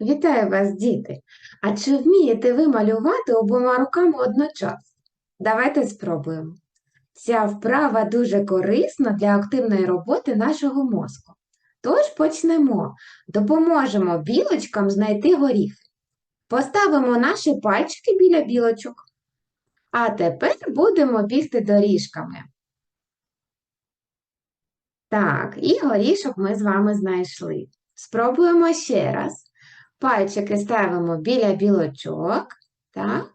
Вітаю вас, діти! А чи вмієте ви малювати обома руками одночасно? Давайте спробуємо. Ця вправа дуже корисна для активної роботи нашого мозку. Тож почнемо. Допоможемо білочкам знайти горіх. Поставимо наші пальчики біля білочок. А тепер будемо бігти доріжками. Так, і горішок ми з вами знайшли. Спробуємо ще раз. Пальчики ставимо біля білочок, так?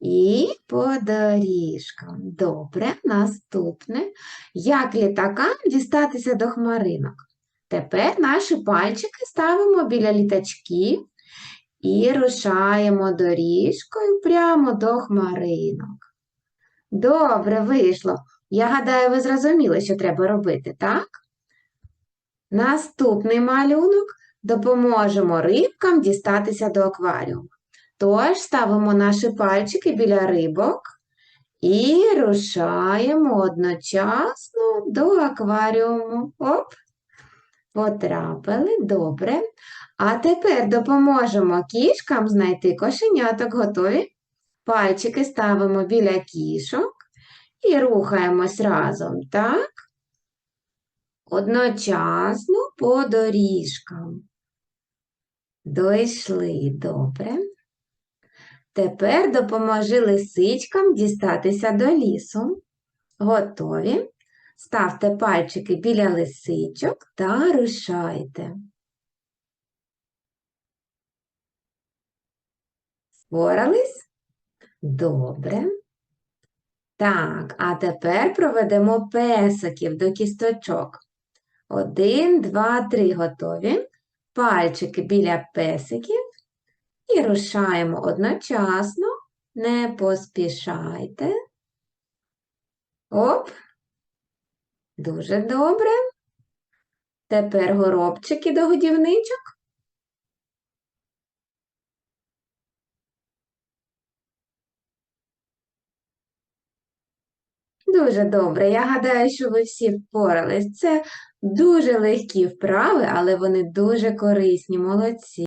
І по доріжкам. Добре, наступне. Як літакам дістатися до хмаринок? Тепер наші пальчики ставимо біля літачків і рушаємо доріжкою прямо до хмаринок. Добре, вийшло. Я гадаю, ви зрозуміли, що треба робити, так? Наступний малюнок допоможемо рибкам дістатися до акваріуму. Тож ставимо наші пальчики біля рибок і рушаємо одночасно до акваріуму. Оп, потрапили, добре. А тепер допоможемо кішкам знайти кошеняток. Готові? Пальчики ставимо біля кішок і рухаємось разом, так? Одночасно по доріжкам. Дойшли, добре. Тепер допоможи лисичкам дістатися до лісу. Готові? Ставте пальчики біля лисичок та рушайте. Спорались? Добре. Так, а тепер проведемо песиків до кісточок. Один, два, три. Готові. Пальчики біля песиків і рушаємо одночасно. Не поспішайте. Оп. Дуже добре. Тепер горобчики до годівничок. Дуже добре. Я гадаю, що ви всі впорались. Це дуже легкі вправи, але вони дуже корисні, молодці.